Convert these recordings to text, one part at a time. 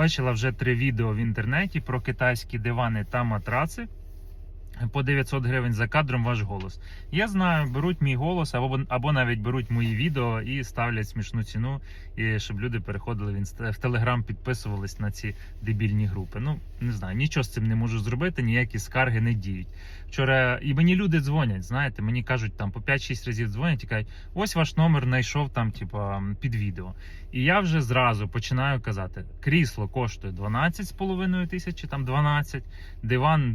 бачила вже три відео в інтернеті про китайські дивани та матраци. По 900 гривень за кадром ваш голос. Я знаю, беруть мій голос або, або навіть беруть мої відео і ставлять смішну ціну, і щоб люди переходили в, інст... в Телеграм, підписувались на ці дебільні групи. Ну не знаю, нічого з цим не можу зробити, ніякі скарги не діють. Вчора і мені люди дзвонять, знаєте, мені кажуть там по 5-6 разів дзвонять і кажуть, ось ваш номер знайшов там, типа, під відео. І я вже зразу починаю казати: крісло коштує 12,5 тисячі, там 12, диван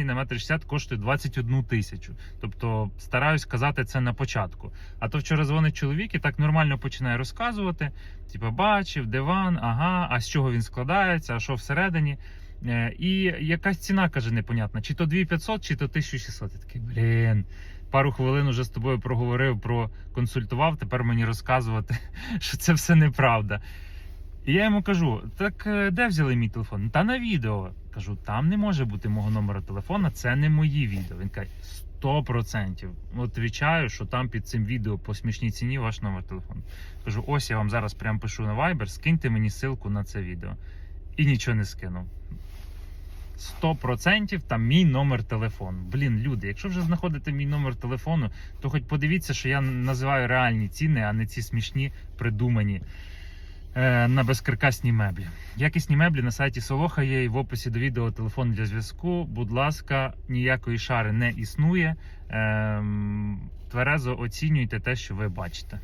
двохспальний на метр 60 коштує 21 тисячу. Тобто стараюсь казати це на початку. А то вчора дзвонить чоловік і так нормально починає розказувати: типу, бачив, диван, ага, а з чого він складається, а що всередині. Е, І якась ціна каже непонятна, чи то 2500, чи то 1600. Я такий, блін. Пару хвилин уже з тобою проговорив, проконсультував. Тепер мені розказувати, що це все неправда. І я йому кажу: так е, де взяли мій телефон? Та на відео. Кажу, там не може бути мого номера телефона, це не мої відео. Він каже, 100%. От відвічаю, що там під цим відео по смішній ціні ваш номер телефону. Кажу, ось я вам зараз прям пишу на Viber, скиньте мені ссылку на це відео. І нічого не скинув. 100% там мій номер телефону. Блін, люди, якщо вже знаходите мій номер телефону, то хоч подивіться, що я називаю реальні ціни, а не ці смішні придумані на безкаркасні меблі. Якісні меблі на сайті Солоха є і в описі до відео телефон для зв'язку. Будь ласка, ніякої шари не існує. Ем, тверезо оцінюйте те, що ви бачите.